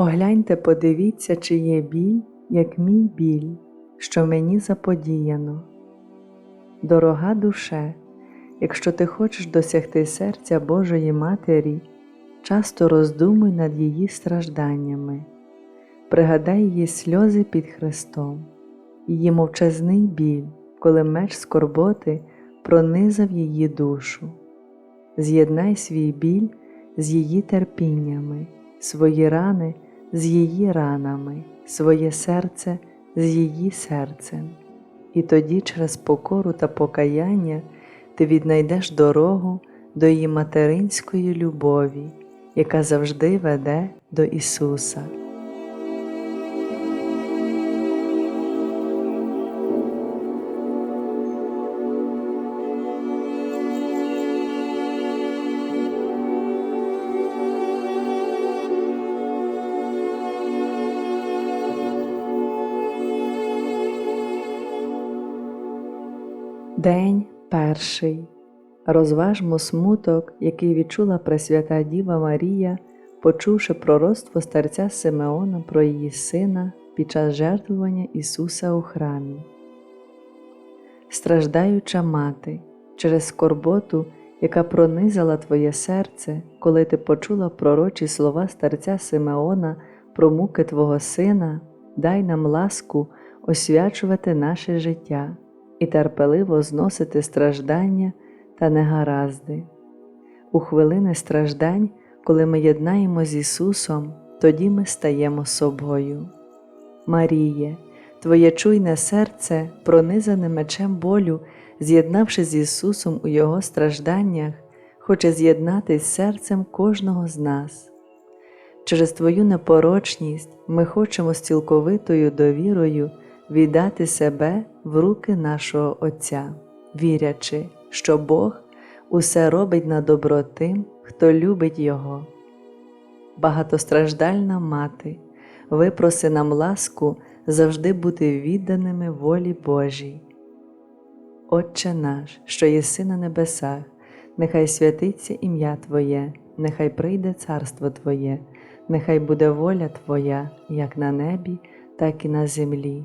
Огляньте, подивіться, чи є біль, як мій біль, що мені заподіяно. Дорога душе, якщо ти хочеш досягти серця Божої Матері, часто роздумуй над її стражданнями, пригадай її сльози під Христом, її мовчазний біль, коли меч скорботи пронизав її душу. З'єднай свій біль з її терпіннями, свої рани з її ранами, своє серце з її серцем. І тоді через покору та покаяння ти віднайдеш дорогу до її материнської любові, яка завжди веде до Ісуса. День перший. Розважмо смуток, який відчула Пресвята Діва Марія, почувши пророцтво старця Симеона про її сина під час жертвування Ісуса у храмі. Страждаюча мати, через скорботу, яка пронизала твоє серце, коли ти почула пророчі слова старця Симеона про муки Твого Сина, дай нам ласку освячувати наше життя і терпеливо зносити страждання та негаразди. У хвилини страждань, коли ми єднаємо з Ісусом, тоді ми стаємо собою. Маріє, Твоє чуйне серце, пронизане мечем болю, з'єднавши з Ісусом у Його стражданнях, хоче з'єднатись з серцем кожного з нас. Через Твою непорочність ми хочемо з цілковитою довірою віддати себе в руки нашого Отця, вірячи, що Бог усе робить на добро тим, хто любить Його. Багатостраждальна мати, випроси нам ласку завжди бути відданими волі Божій. Отче наш, що єси на небесах, нехай святиться ім'я Твоє, нехай прийде царство Твоє, нехай буде воля Твоя, як на небі, так і на землі.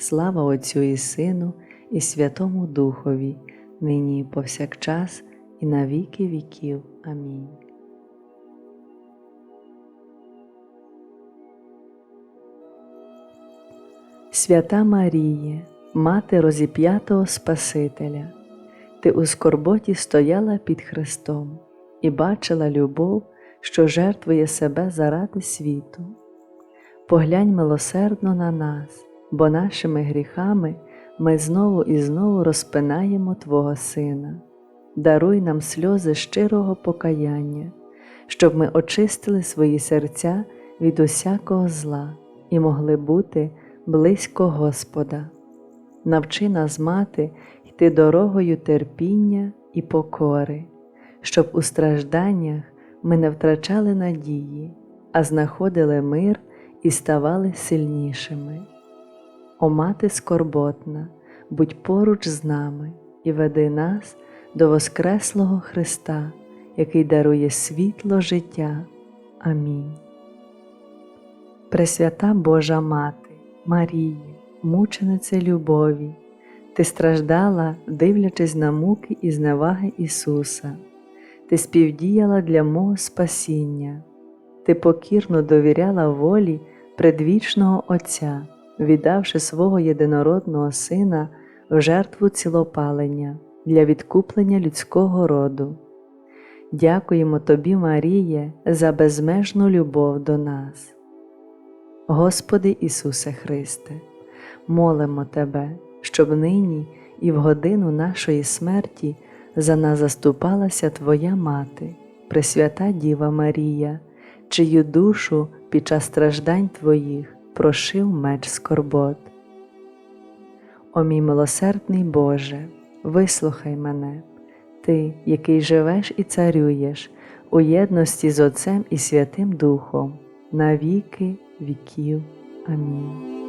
Слава Отцю і Сину, і Святому Духові, нині і повсякчас, і на віки віків. Амінь. Свята Маріє, Мати розіп'ятого Спасителя, Ти у скорботі стояла під Христом і бачила любов, що жертвує себе заради світу. Поглянь милосердно на нас, бо нашими гріхами ми знову і знову розпинаємо Твого Сина. Даруй нам сльози щирого покаяння, щоб ми очистили свої серця від усякого зла і могли бути близько Господа. Навчи нас мати йти дорогою терпіння і покори, щоб у стражданнях ми не втрачали надії, а знаходили мир і ставали сильнішими. О мати скорботна, будь поруч з нами і веди нас до Воскреслого Христа, який дарує світло життя. Амінь. Пресвята Божа Мати, Марії, мучениця любові, Ти страждала, дивлячись на муки і зневаги Ісуса, Ти співдіяла для мого спасіння, Ти покірно довіряла волі предвічного Отця, віддавши свого єдинородного Сина в жертву цілопалення для відкуплення людського роду. Дякуємо Тобі, Маріє, за безмежну любов до нас. Господи Ісусе Христе, молимо Тебе, щоб нині і в годину нашої смерті за нас заступалася Твоя Мати, Пресвята Діва Марія, чию душу під час страждань Твоїх прошив меч скорбот. О мій милосердний Боже, вислухай мене, Ти, який живеш і царюєш у єдності з Отцем і Святим Духом, на віки віків. Амінь.